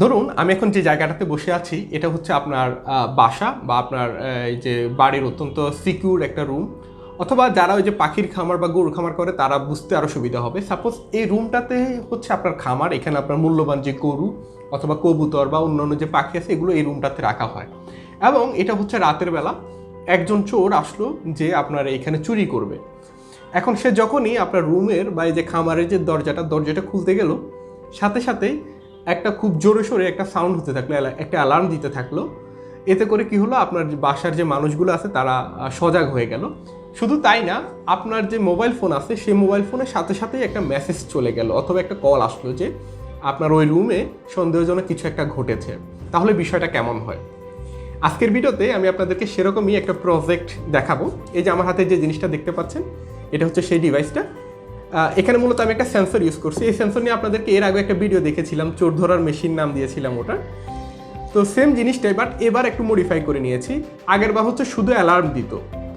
ধরুন, আমি এখন যে জায়গাটাতে বসে আছি, এটা হচ্ছে আপনার বাসা বা আপনার এই যে বাড়ির অত্যন্ত সিকিউর একটা রুম অথবা যারা ওই যে পাখির খামার বা গরু খামার করে, তারা বুঝতে আরও সুবিধা হবে। সাপোজ এই রুমটাতে হচ্ছে আপনার খামার, এখানে আপনার মূল্যবান যে গরু অথবা কবুতর বা অন্যান্য যে পাখি আছে, এগুলো এই রুমটাতে রাখা হয়। এবং এটা হচ্ছে রাতের বেলা, একজন চোর আসলো যে আপনার এখানে চুরি করবে। এখন সে যখনই আপনার রুমের বা এই যে খামারের যে দরজাটা দরজাটা খুলতে গেল, সাথে সাথেই একটা খুব জোরে সোরে একটা সাউন্ড হতে থাকল একটা অ্যালার্ম দিতে থাকল। এতে করে কি হলো? আপনার বাসার যে মানুষগুলো আছে, তারা সজাগ হয়ে গেল। শুধু তাই না, আপনার যে মোবাইল ফোন আছে, সেই মোবাইল ফোনের সাথে সাথেই একটা মেসেজ চলে গেল, অথবা একটা কল আসলো যে, আপনার ওই রুমে সন্দেহজনক কিছু একটা ঘটেছে। তাহলে বিষয়টা কেমন হয়? আজকের ভিডিওতে আমি আপনাদেরকে সেরকমই একটা প্রজেক্ট দেখাবো। এই যে আমার হাতে যে জিনিসটা দেখতে পাচ্ছেন, এটা হচ্ছে সেই ডিভাইসটা এখানে মূলত আমি একটা সেন্সর ইউজ করছি। এই সেন্সর নিয়ে আপনাদেরকে এর আগে একটা ভিডিও দেখেছিলাম, চোর ধরার মেশিন নাম দিয়েছিলাম ওটা। তো সেম জিনিসটাই বাট এবার একটু মডিফাই করে নিয়েছি। আগের বার হচ্ছে শুধু অ্যালার্ম দিত।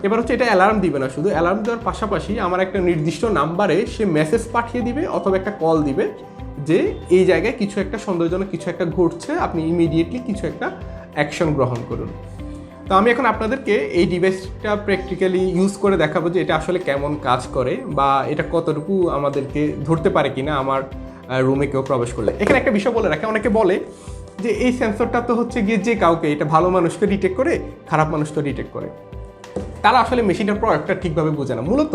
এবার হচ্ছে এটা অ্যালার্ম দিবে না শুধু অ্যালার্ম দেওয়ার পাশাপাশি আমার একটা নির্দিষ্ট নাম্বারে সে মেসেজ পাঠিয়ে দিবে অথবা একটা কল দিবে যে এই জায়গায় কিছু একটা সন্দেহজনক কিছু একটা ঘটছে, আপনি ইমিডিয়েটলি কিছু একটা অ্যাকশন গ্রহণ করুন। তো আমি এখন আপনাদেরকে এই ডিভাইসটা প্র্যাকটিক্যালি ইউজ করে দেখাবো যে এটা আসলে কেমন কাজ করে বা এটা কতটুকু আমাদেরকে ধরতে পারে কিনা আমার রুমে কেউ প্রবেশ করলে। এখানে একটা বিষয় বলে রাখে, অনেকে বলে যে এই সেন্সরটা তো হচ্ছে গিয়ে যে কাউকে, এটা ভালো মানুষকে ডিটেক্ট করে, খারাপ মানুষকে ডিটেক্ট করে। তারা আসলে মেশিনটার প্রয়োগটা ঠিকভাবে বোঝে না। মূলত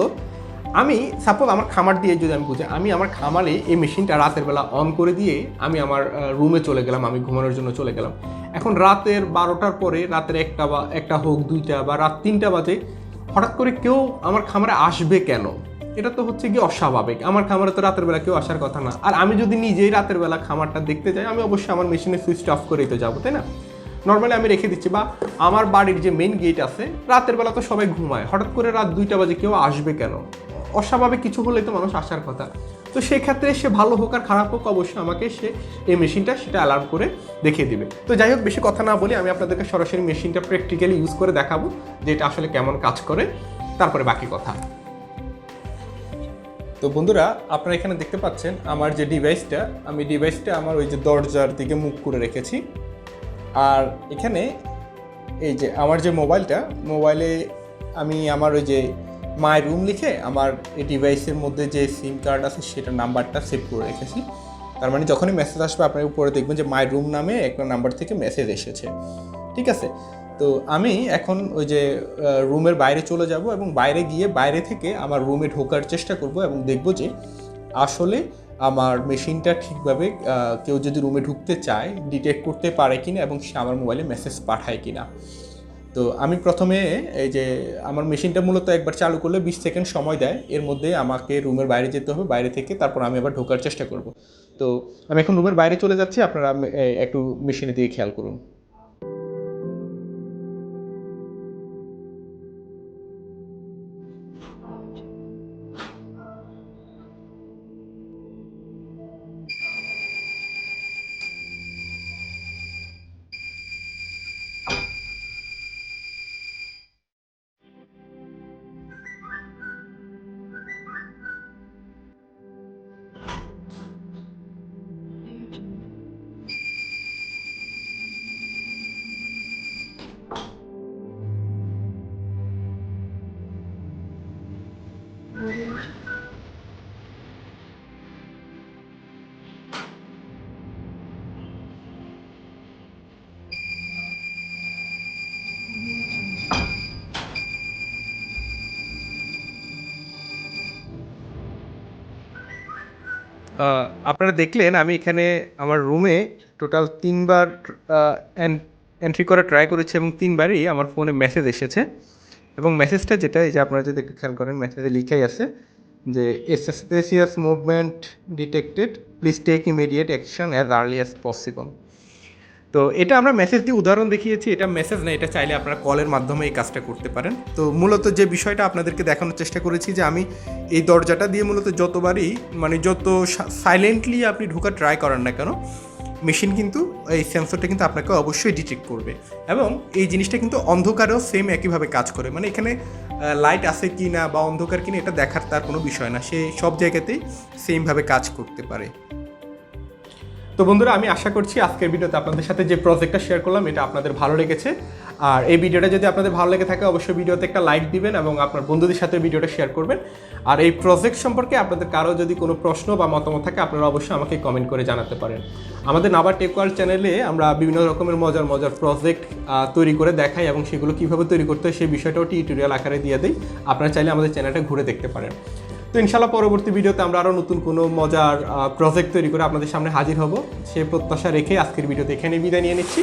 আমি সাপোজ আমার খামার দিয়ে যদি আমি বুঝি, আমি আমার খামারে এই মেশিনটা রাতের বেলা অন করে দিয়ে আমি আমার রুমে চলে গেলাম, আমি ঘুমানোর জন্য চলে গেলাম। এখন রাতের বারোটার পরে, রাতের একটা বা, একটা হোক, দুইটা বা, রাত তিনটা বাজে, হঠাৎ করে কেউ আমার খামারে আসবে কেন? এটা তো হচ্ছে কি অস্বাভাবিক। আমার খামারে তো রাতের বেলা কেউ আসার কথা না। আর আমি যদি নিজেই রাতের বেলা খামারটা দেখতে যাই, আমি অবশ্যই আমার মেশিনে সুইচটা অফ করেই তো যাব, তাই না? নর্মালি আমি রেখে দিচ্ছি বা আমার বাড়ির যে মেইন গেট আছে, রাতের বেলা তো সবাই ঘুমায়। হঠাৎ করে রাত দুইটা বাজে কেউ আসবে কেন? অস্বাভাবিক কিছু হলেই তো মানুষ আসার কথা। তো সেক্ষেত্রে সে ভালো হোক আর খারাপ হোক, অবশ্যই আমাকে সে এই মেশিনটা সেটা অ্যালার্ম করে দেখিয়ে দিবে। তো যাই হোক, বেশি কথা না বলি আমি আপনাদেরকে সরাসরি মেশিনটা প্র্যাকটিক্যালি ইউজ করে দেখাবো যে এটা আসলে কেমন কাজ করে। তারপরে বাকি কথা। তো বন্ধুরা, আপনারা এখানে দেখতে পাচ্ছেন আমার যে ডিভাইসটা আমি ডিভাইসটা আমার ওই যে দরজার দিকে মুখ করে রেখেছি। আর এখানে এই যে আমার যে মোবাইলটা মোবাইলে আমি আমার ওই যে মাই রুম লিখে আমার এই ডিভাইসের মধ্যে যে সিম কার্ড আছে সেটার নাম্বারটা সেভ করে রেখেছি। তার মানে যখনই মেসেজ আসবে আপনার উপরে দেখবেন যে মাই রুম নামে একটা নাম্বার থেকে মেসেজ এসেছে। ঠিক আছে? তো আমি এখন ওই যে রুমের বাইরে চলে যাব এবং বাইরে গিয়ে বাইরে থেকে আমার রুমে ঢোকার চেষ্টা করব এবং দেখব যে আসলে আমার মেশিনটা ঠিকভাবে কেউ যদি রুমে ঢুকতে চায় ডিটেক্ট করতে পারে কিনা এবং সে আমার মোবাইলে মেসেজ পাঠায় কিনা। তো আমি প্রথমে এই যে আমার মেশিনটা মূলত একবার চালু করলে বিশ সেকেন্ড সময় দেয়। এর মধ্যে আমাকে রুমের বাইরে যেতে হবে, বাইরে থেকে তারপর আমি আবার ঢোকার চেষ্টা করব। তো আমি এখন রুমের বাইরে চলে যাচ্ছি, আপনারা একটু মেশিনের দিকে খেয়াল করুন। আপনারা দেখলেন আমি এখানে আমার রুমে টোটাল তিনবার এন্ট্রি করা ট্রাই করেছি এবং তিনবারই আমার ফোনে মেসেজ এসেছে। এবং মেসেজটা যেটা, এই যে আপনারা যদি খেয়াল করেন মেসেজে লিখাই আছে যে suspicious movement detected please take immediate action as early as possible তো এটা আমরা মেসেজ দিয়ে উদাহরণ দেখিয়েছি, এটা মেসেজ না, এটা চাইলে আপনারা কলের মাধ্যমে এই কাজটা করতে পারেন। তো মূলত যে বিষয়টা আপনাদেরকে দেখানোর চেষ্টা করেছি যে, আমি এই দরজাটা দিয়ে মূলত যতবারই মানে যত সাইলেন্টলি আপনি ঢোকা ট্রাই করেন না কেন মেশিন কিন্তু, এই সেন্সরটা কিন্তু আপনাকে অবশ্যই ডিটেক্ট করবে। এবং এই জিনিসটা কিন্তু অন্ধকারেও সেম একইভাবে কাজ করে। মানে এখানে লাইট আছে কি না বা অন্ধকার কি না এটা দেখার তার কোনো বিষয় না। সে সব জায়গাতেই সেমভাবে কাজ করতে পারে। তো বন্ধুরা, আমি আশা করছি আজকের ভিডিওতে আপনাদের সাথে যে প্রজেক্টটা শেয়ার করলাম, এটা আপনাদের ভালো লেগেছে। আর এই ভিডিওটা যদি আপনাদের ভালো লেগে থাকে, অবশ্যই ভিডিওতে একটা লাইক দিবেন এবং আপনার বন্ধুদের সাথে ভিডিওটা শেয়ার করবেন। আর এই প্রজেক্ট সম্পর্কে আপনাদের কারও যদি কোনো প্রশ্ন বা মতামত থাকে, আপনারা অবশ্যই আমাকে কমেন্ট করে জানাতে পারেন। আমাদের নাবার টেকওয়াল চ্যানেলে আমরা বিভিন্ন রকমের মজার মজার প্রজেক্ট তৈরি করে দেখাই এবং সেগুলো কীভাবে তৈরি করতে হয় সেই বিষয়টাও টিউটোরিয়াল আকারে দিয়ে দিই। আপনারা চাইলে আমাদের চ্যানেলটা ঘুরে দেখতে পারেন। তো ইনশাল্লাহ পরবর্তী ভিডিওতে আমরা আরও নতুন কোনো মজার প্রজেক্ট তৈরি করে আপনাদের সামনে হাজির হব। সে প্রত্যাশা রেখে আজকের ভিডিওতে এখানে বিদায় নিয়ে নিচ্ছি।